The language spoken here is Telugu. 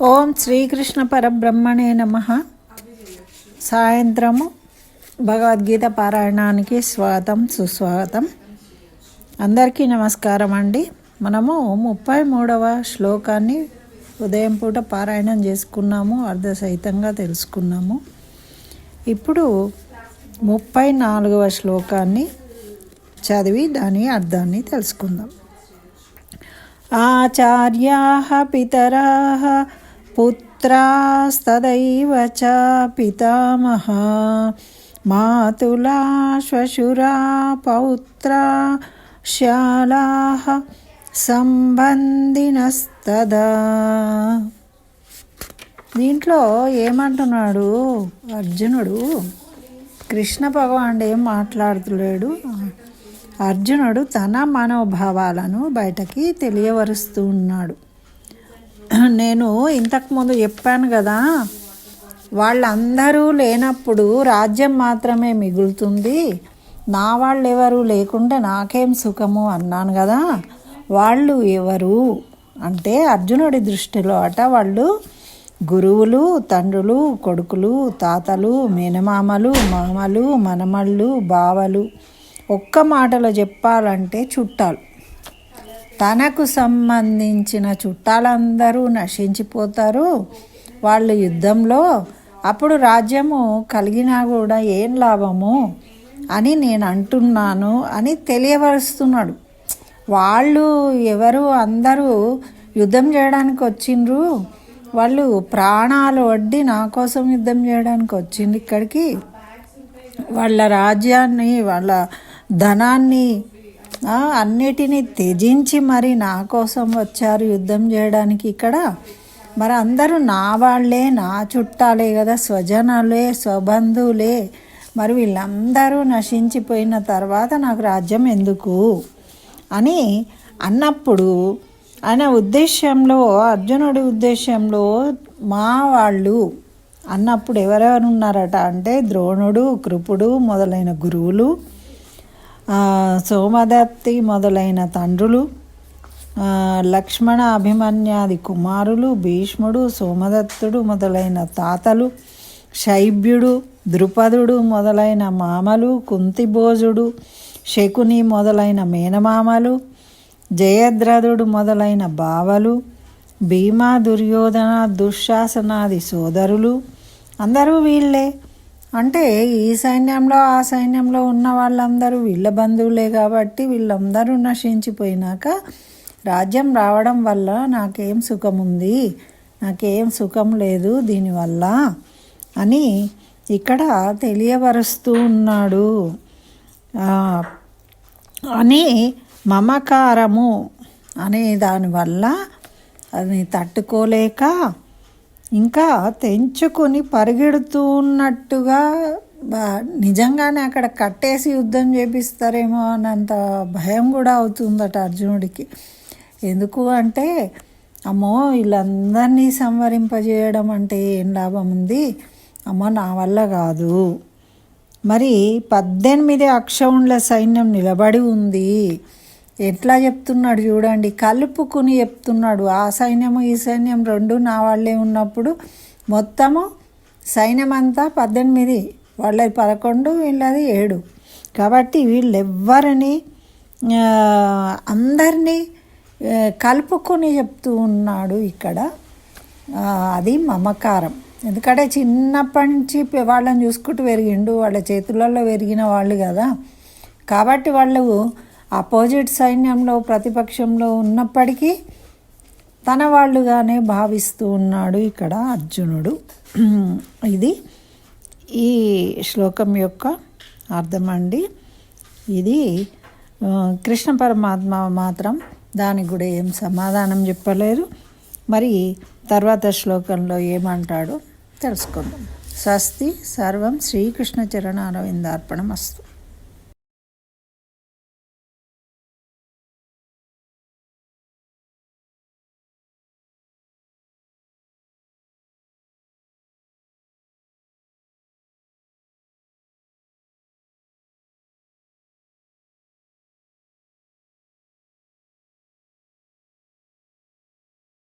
ఓం శ్రీకృష్ణ పరబ్రహ్మణే నమ. సాయంత్రము భగవద్గీత పారాయణానికి స్వాగతం సుస్వాగతం. అందరికీ నమస్కారం అండి. మనము ముప్పై మూడవ శ్లోకాన్ని ఉదయం పూట పారాయణం చేసుకున్నాము అర్ధసహితంగా తెలుసుకున్నాము. ఇప్పుడు ముప్పై నాలుగవ శ్లోకాన్ని చదివి దాని అర్థాన్ని తెలుసుకుందాం. ఆచార్యాः పితరాः పుత్రాస్తదైవ చ పితామహా మాతులా శ్వశురా పౌత్రా శాలాः సంబంధినస్తదా దీంట్లో ఏమంటున్నాడు? అర్జునుడు కృష్ణ భగవానుడు ఏం మాట్లాడుతున్నాడు అర్జునుడు తన మనోభావాలను బయటకి తెలియవరుస్తూ ఉన్నాడు. నేను ఇంతకుముందు చెప్పాను కదా వాళ్ళందరూ లేనప్పుడు రాజ్యం మాత్రమే మిగులుతుంది. నా వాళ్ళు ఎవరు లేకుంటే నాకేం సుఖము అన్నాను కదా వాళ్ళు ఎవరు? అంటే అర్జునుడి దృష్టిలో అట వాళ్ళు గురువులు తండ్రులు కొడుకులు తాతలు మేనమామలు మామలు మనమళ్ళు బావలు. ఒక్క మాటలో చెప్పాలంటే చుట్టాలు. తనకు సంబంధించిన చుట్టాలందరూ నశించిపోతారు. వాళ్ళు యుద్ధంలో అప్పుడు రాజ్యము కలిగినా కూడా ఏం లాభము అని నేను అంటున్నాను అని తెలియవరుస్తున్నాడు. వాళ్ళు ఎవరు? అందరూ యుద్ధం చేయడానికి వచ్చిండ్రు. వాళ్ళు ప్రాణాలు వడ్డి నా కోసం యుద్ధం చేయడానికి వచ్చింది ఇక్కడికి. వాళ్ళ రాజ్యాన్ని వాళ్ళ ధనాన్ని అన్నిటినీ త్యజించి మరి నా కోసం వచ్చారు యుద్ధం చేయడానికి ఇక్కడ. మరి అందరూ నా వాళ్ళే నా చుట్టాలే కదా స్వజనాలే స్వబంధువులే. మరి వీళ్ళందరూ నశించిపోయిన తర్వాత నాకు రాజ్యం ఎందుకు? అని అన్నప్పుడు ఆయన ఉద్దేశంలో అర్జునుడి ఉద్దేశంలో మా వాళ్ళు అన్నప్పుడు ఎవరెవరు ఉన్నారట అంటే ద్రోణుడు కృపుడు మొదలైన గురువులు సోమదత్తి మొదలైన తండ్రులు లక్ష్మణ అభిమన్యాది కుమారులు భీష్ముడు సోమదత్తుడు మొదలైన తాతలు శైబ్యుడు ద్రుపదుడు మొదలైన మామలు కుంతిభోజుడు శకుని మొదలైన మేనమామలు జయద్రథుడు మొదలైన బావలు భీమా దుర్యోధన దుశ్శాసనాది సోదరులు అందరూ వీళ్ళే. అంటే ఈ సైన్యంలో ఆ సైన్యంలో ఉన్న వాళ్ళందరూ వీళ్ళ బంధువులే కాబట్టి వీళ్ళందరూ నశించిపోయినాక రాజ్యం రావడం వల్ల నాకేం సుఖం ఉంది నాకేం సుఖం లేదు దీనివల్ల అని ఇక్కడ తెలియపరుస్తూ ఉన్నాడు. అని మమకారము అనే దానివల్ల అది తట్టుకోలేక ఇంకా తెంచుకొని పరిగెడుతూ ఉన్నట్టుగా నిజంగానే అక్కడ కట్టేసి యుద్ధం చేపిస్తారేమో అన్నంత భయం కూడా అవుతుందట అర్జునుడికి. ఎందుకు అంటే అమ్మో వీళ్ళందరినీ సంవరింపజేయడం అంటే ఏం లాభం ఉంది? అమ్మో నా వల్ల కాదు. మరి పద్దెనిమిది అక్షౌండ్ల సైన్యం నిలబడి ఉంది. ఎట్లా చెప్తున్నాడు చూడండి కలుపుకుని చెప్తున్నాడు. ఆ సైన్యము ఈ సైన్యం రెండు నా వాళ్ళే ఉన్నప్పుడు మొత్తము సైన్యం అంతా పద్దెనిమిది వాళ్ళది పదకొండు వీళ్ళది ఏడు. కాబట్టి వీళ్ళెవ్వరిని అందరినీ కలుపుకొని చెప్తూ ఉన్నాడు ఇక్కడ. అది మమకారం. ఎందుకంటే చిన్నప్పటి నుంచి వాళ్ళని చూసుకుంటూ పెరిగిండు వాళ్ళ చేతులలో పెరిగిన వాళ్ళు కదా. కాబట్టి వాళ్ళు అపోజిట్ సైన్యంలో ప్రతిపక్షంలో ఉన్నప్పటికీ తన వాళ్ళుగానే భావిస్తూ ఉన్నాడు ఇక్కడ అర్జునుడు. ఇది ఈ శ్లోకం యొక్క అర్థం అండి ఇది కృష్ణ పరమాత్మ మాత్రం దానికి కూడా ఏం సమాధానం చెప్పలేదు. మరి తర్వాత శ్లోకంలో ఏమంటాడో తెలుసుకుందాం. స్వస్తి సర్వం శ్రీకృష్ణ చరణ అరవిందార్పణం అస్తు